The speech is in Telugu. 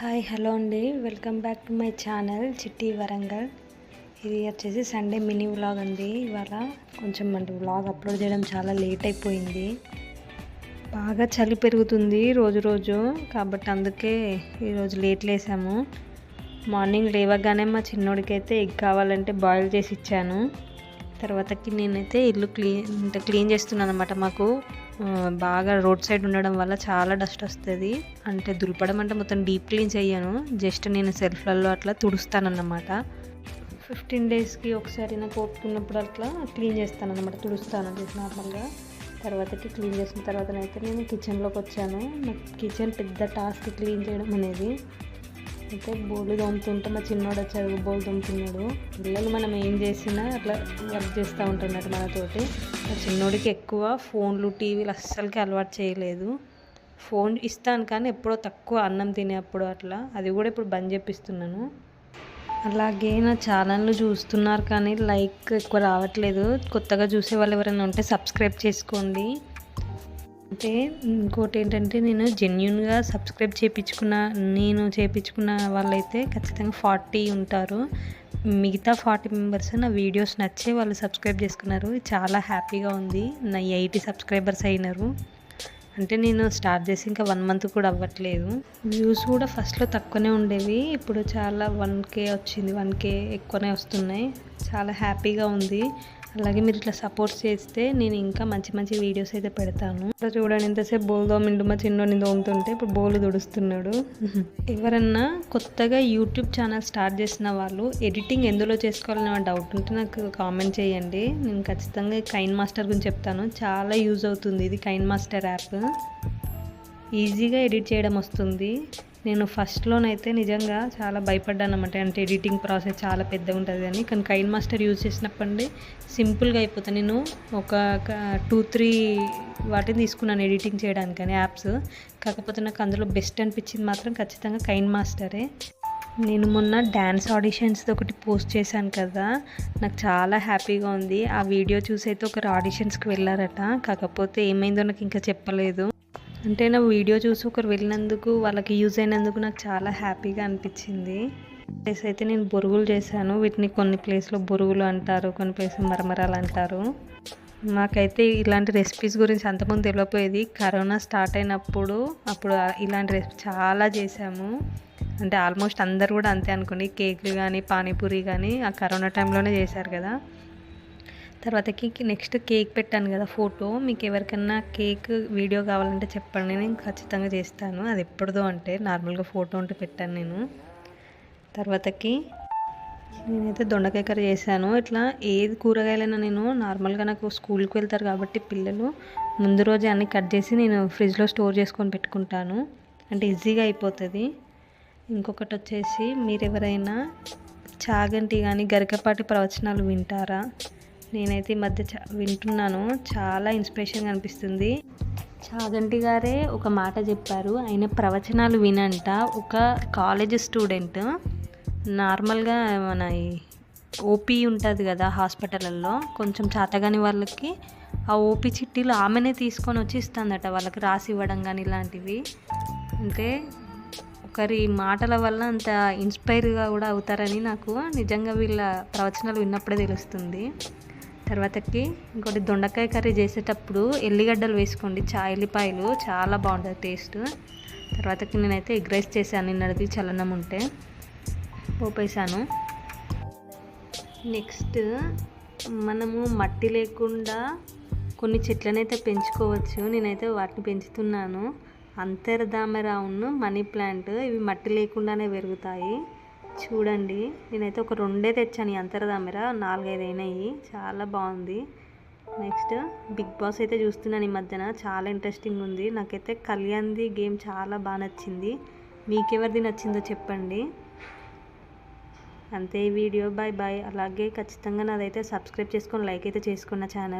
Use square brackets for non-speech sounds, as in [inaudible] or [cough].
హాయ్ హలో అండి. Welcome back to my channel Chitti Warangal. ఇది వచ్చేసి సండే మినీ వ్లాగ్ అండి. ఇవాళ కొంచెం అంటే వ్లాగ్ అప్లోడ్ చేయడం చాలా లేట్ అయిపోయింది. బాగా చలి పెరుగుతుంది రోజు రోజు కాబట్టి అందుకే ఈరోజు లేట్ లేసాము. మార్నింగ్ లేవగానే మా చిన్నోడికి అయితే ఎగ్ కావాలంటే బాయిల్ చేసి ఇచ్చాను. తర్వాతకి నేనైతే ఇల్లు క్లీన్ అంటే క్లీన్ చేస్తున్నాను అనమాట మాకు. బాగా రోడ్ సైడ్ ఉండడం వల్ల చాలా డస్ట్ వస్తుంది. అంటే దులపడం అంటే మొత్తం డీప్ క్లీన్ చేయను జస్ట్ నేను సెల్ఫ్లలో అట్లా తుడుస్తానన్నమాట. ఫిఫ్టీన్ డేస్కి ఒకసారి నాకు ఒప్పుకున్నప్పుడు అట్లా క్లీన్ చేస్తాను అనమాట తుడుస్తాను నార్మల్గా. తర్వాతకి క్లీన్ చేసిన తర్వాతనైతే నేను కిచెన్లోకి వచ్చాను. నాకు కిచెన్ పెద్ద టాస్క్ క్లీన్ చేయడం అనేది అయితే బోలు తోముతుంటే మా చిన్నోడు వచ్చాడు బోలు తోముతున్నాడు పిల్లలు మనం ఏం చేసినా అట్లా వర్క్ చేస్తూ ఉంటున్నట్టు మనతోటి. మా చిన్నోడికి ఎక్కువ ఫోన్లు టీవీలు అస్సలకి అలవాటు చేయలేదు. ఫోన్ ఇస్తాను కానీ ఎప్పుడో తక్కువ అన్నం తినేప్పుడు అట్లా. అది కూడా ఇప్పుడు బంద్ చేపిస్తున్నాను. అలాగే నా ఛానల్ను చూస్తున్నారు కానీ లైక్ ఎక్కువ రావట్లేదు. కొత్తగా చూసే వాళ్ళు ఎవరైనా ఉంటే సబ్స్క్రైబ్ చేసుకోండి. అంటే ఇంకోటి ఏంటంటే నేను జెన్యున్గా సబ్స్క్రైబ్ చేయించుకున్న నేను చేయించుకున్న వాళ్ళైతే ఖచ్చితంగా ఫార్టీ ఉంటారు. మిగతా ఫార్టీ మెంబర్స్ నా వీడియోస్ నచ్చే వాళ్ళు సబ్స్క్రైబ్ చేసుకున్నారు. చాలా హ్యాపీగా ఉంది. నా ఎయిటీ సబ్స్క్రైబర్స్ అయినారు. అంటే నేను స్టార్ట్ చేసి ఇంకా వన్ మంత్ కూడా అవ్వట్లేదు. వ్యూస్ కూడా ఫస్ట్లో తక్కువనే ఉండేవి. ఇప్పుడు చాలా వన్ కే వచ్చింది. వన్ కే ఎక్కువనే వస్తున్నాయి. చాలా హ్యాపీగా ఉంది. అలాగే మీరు ఇట్లా సపోర్ట్ చేస్తే నేను ఇంకా మంచి మంచి వీడియోస్ అయితే పెడతాను. ఇట్లా చూడండి ఎంతసేపు బోల్ దోమిండు మా చిన్నోని దోముతుంటే ఇప్పుడు బోలు దుడుస్తున్నాడు [laughs] ఎవరన్నా కొత్తగా యూట్యూబ్ ఛానల్ స్టార్ట్ చేసిన వాళ్ళు ఎడిటింగ్ ఎందులో చేసుకోవాలని డౌట్ ఉంటే నాకు కామెంట్ చేయండి. నేను ఖచ్చితంగా కైన్ మాస్టర్ గురించి చెప్తాను. చాలా యూజ్ అవుతుంది ఇది కైన్ మాస్టర్ యాప్ ఈజీగా ఎడిట్ చేయడం వస్తుంది. నేను ఫస్ట్లోనైతే నిజంగా చాలా భయపడ్డాను అనమాట అంటే ఎడిటింగ్ ప్రాసెస్ చాలా పెద్దగా ఉంటుంది అని. కానీ కైన్ మాస్టర్ యూజ్ చేసినప్పటి సింపుల్గా అయిపోతుంది నేను ఒక టూ త్రీ వాటిని తీసుకున్నాను ఎడిటింగ్ చేయడానికి అని యాప్స్ కాకపోతే నాకు అందులో బెస్ట్ అనిపించింది మాత్రం ఖచ్చితంగా కైన్ మాస్టరే. నేను మొన్న డ్యాన్స్ ఆడిషన్స్ది ఒకటి పోస్ట్ చేశాను కదా. నాకు చాలా హ్యాపీగా ఉంది. ఆ వీడియో చూసి అయితే ఒకరు ఆడిషన్స్కి వెళ్ళారట. కాకపోతే ఏమైందో నాకు ఇంకా చెప్పలేదు. అంటే నా వీడియో చూసి ఒకరు వెళ్ళినందుకు వాళ్ళకి యూజ్ అయినందుకు నాకు చాలా హ్యాపీగా అనిపించింది. ప్లేస్ అయితే నేను బొరుగులు చేశాను. వీటిని కొన్ని ప్లేస్లో బొరుగులు అంటారు కొన్ని ప్లేస్ మరమరాలు అంటారు. మాకైతే ఇలాంటి రెసిపీస్ గురించి అంతకుముందు తెలియపోయేది. కరోనా స్టార్ట్ అయినప్పుడు అప్పుడు ఇలాంటి రెసిపీ చాలా చేసాము అంటే ఆల్మోస్ట్ అందరు కూడా అంతే అనుకోండి కేకులు కానీ పానీపూరి కానీ ఆ కరోనా టైంలోనే చేశారు కదా. తర్వాతకి నెక్స్ట్ కేక్ పెట్టాను కదా ఫోటో. మీకు ఎవరికైనా కేక్ వీడియో కావాలంటే చెప్పండి. నేను ఖచ్చితంగా చేస్తాను. అది ఎప్పుడుదో అంటే నార్మల్గా ఫోటో ఉంటే పెట్టాను నేను. తర్వాతకి నేనైతే దొండకాయ కర్రీ చేశాను. ఇట్లా ఏది కూరగాయలైనా నేను నార్మల్గా నాకు స్కూల్కి వెళ్తారు కాబట్టి పిల్లలు ముందు రోజే అన్నీ కట్ చేసి నేను ఫ్రిడ్జ్లో స్టోర్ చేసుకొని పెట్టుకుంటాను. అంటే ఈజీగా అయిపోతుంది. ఇంకొకటి వచ్చేసి మీరు ఎవరైనా చాగంటి కానీ గరికపాటి ప్రవచనాలు వింటారా? నేనైతే ఈ మధ్య చా వింటున్నాను. చాలా ఇన్స్పిరేషన్గా అనిపిస్తుంది చాగంటి గారే ఒక మాట చెప్పారు. ఆయన ప్రవచనాలు వినంట. ఒక కాలేజ్ స్టూడెంట్. నార్మల్గా మన ఓపీ ఉంటుంది కదా హాస్పిటల్లో. కొంచెం చేతగాని వాళ్ళకి ఆ ఓపీ చిట్టీలు ఆమెనే తీసుకొని వచ్చి ఇస్తుందట. వాళ్ళకి రాసి ఇవ్వడం కానీ ఇలాంటివి. అంటే ఒకరి మాటల వల్ల అంత ఇన్స్పైర్గా కూడా అవుతారని నాకు నిజంగా వీళ్ళ ప్రవచనాలు విన్నప్పుడే తెలుస్తుంది. తర్వాతకి ఇంకోటి దొండకాయ కర్రీ చేసేటప్పుడు ఎల్లిగడ్డలు వేసుకోండి. చా ఎల్లిపాయలు చాలా బాగుంటుంది టేస్ట్. తర్వాతకి నేనైతే ఎగ్ రైస్ చేశాను. నిన్నటిది చలనం ఉంటే పోపేశాను. నెక్స్ట్ మనము మట్టి లేకుండా కొన్ని చెట్లనైతే పెంచుకోవచ్చు. నేనైతే వాటిని పెంచుతున్నాను. అంతర్దామరావును మనీ ప్లాంట్. ఇవి మట్టి లేకుండానే పెరుగుతాయి. చూడండి. నేనైతే ఒక రెండే తెచ్చాను ఈ అంతర్దామర నాలుగైదు అయినాయి చాలా బాగుంది. నెక్స్ట్ బిగ్ బాస్ అయితే చూస్తున్నాను ఈ మధ్యన. చాలా ఇంట్రెస్టింగ్ ఉంది. నాకైతే కళ్యాణ్ది గేమ్ చాలా బాగా నచ్చింది. మీకెవరిది నచ్చిందో చెప్పండి. అంతే ఈ వీడియో. బాయ్ బాయ్ అలాగే ఖచ్చితంగా నాదైతే సబ్స్క్రైబ్ చేసుకొని లైక్ అయితే చేసుకున్న ఛానల్.